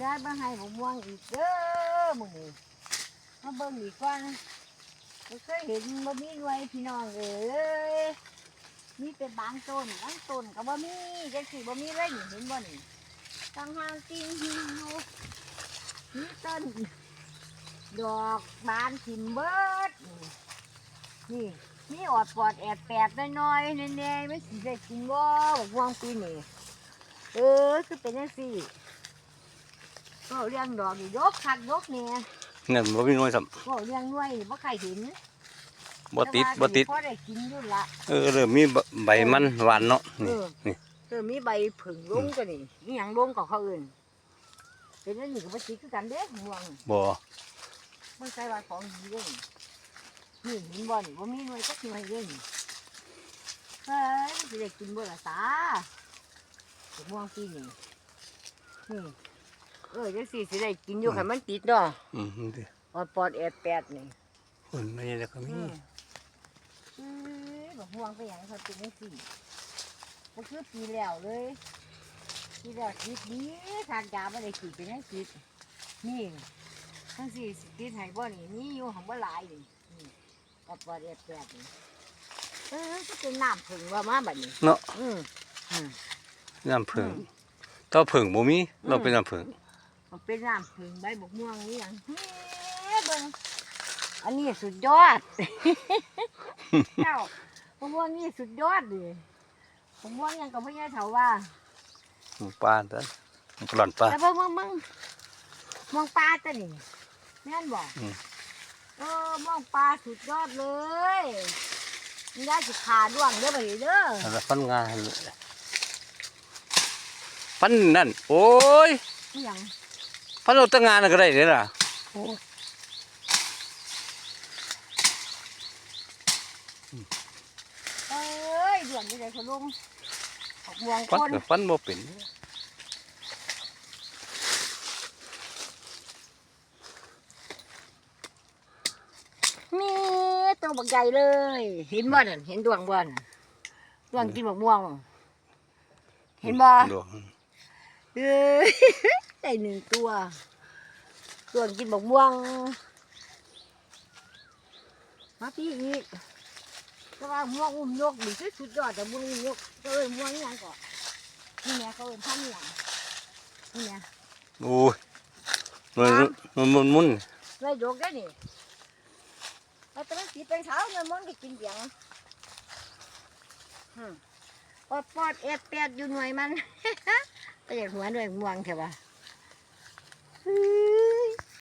ยายมาให้ผมม่วงอีกเด้อมึงนี่มาเบิ่งอีกก่อนบ่เคยเห็นบ่มีหน่วยพี่น้องเอ้ยมีเป็นบางต้นบางต้นก็บ่มีจังซี่บ่มีเลยนี่เห็นบ่นี่ตั้งหางติงหิวมีต้นดอกบานถิ่มเบิดนี่นี่มีอดปอดแอดแปดน้อยๆแน่ๆไม่สิได้กินบ่บ่วงปีนี้เออคือเป็นจังซี่ ก็เลี้ยงดอกนี่ยกคักยกเนี่ยเนี่ยบ่มีหน่วยซ้ก็เลี้ยงหน่วยนี่บ่ใครเห็นำบ่ติดบ่ติดพอได้กินอยู่ละเออเริ่มมีใบมันหวานเนาะเอนี่อนี่เออมีใบผึ่งลงตัวนี่นี่หยังลงกับเขาอื่นเป็นอันนี้ก็บ่ติดคือกันเด้ม่วงบ่มันใส่ว่าของดีเด้นี่เห็นบ่นี่บ่มีหน่วยจักหน่วยเด้นี่เฮ้ยสิได้กินบ่ล่ะตาบักม่วงปีนี่นี่ เออจังซี่สิได้กินอยู่คันมันติดเนาะอืมดิออดปอดแอดแปดนี่คนไม่ได้ก็มีอืมอือบอกห่วงไปอย่างเขาเป็นจังสี่ก็คือปีแล้วเลยปีแล้วคิดดีทางยาไม่ได้ขีดเป็นจังสินี่ทั้งสี่สิติดให้บ่นี่นี่อยู่ของบ่หลายนี่นี่กับบ่เรียบแปดนี่เออก็เป็นน้ำผึ้งว่ามาบัดนี้เนาะอืมอืมน้ำผึ้งต่อผึ้งบ่มีเราเป็นน้ำผึ้ง มันเป็นน้ำผึ้งใบบกม่วงนี่หยังเฮ้เบิ่งอันนี้สุดยอด เจ้าบกม่วงนี่สุดยอดเลยบกม่วงยังกับพ่อใหญ่เถาว่าปลาซะมันกร่อนปลาแต่เบิ่งเบิ่งเบิ่งมองปลาจ้ะนี่แม่นบอกอืมเออมองปลาสุดยอดเลยมันได้สิขาด้วงเด้อไปเด้ออันนั้นฟันงาเลยฟันนั่น โอ้ยนี่หยัง ฟันเอาแตั้งงานก็ได้เด้อล่ะเอ้ยด้วงนี่ได้ขลุงออกม่วงฟันคนก็ฟันบ่เป็นนี่ตัวบักใหญ่เลย เห็นบ่นั่นเห็นดวงบ่นดวงกินบักม่วง เห็นบ่ดวง เอ้ย ได้หนึ่งตัว ส่วนกินบกม่วง มาพี่อีกแต่ว่าม่วงอุ้มยกนี่คือสุดยอดแต่ม่วงอุ้มยกก็เอ้ยม่วงนี่ยังก่อนนี่แม่เขาเอ้ยพันนี่ยังนี่แม่โอ้ยมันมันมันมุนเลยยกได้นี่แล้วแต่มันสีเป็นเช้าเงินมันก็กินเบียงอืมปอดปอดเอ็ดแปดอยู่หน่วยมันแต่อยากหัวหน่วยม่วงใช่ปะ 嗯。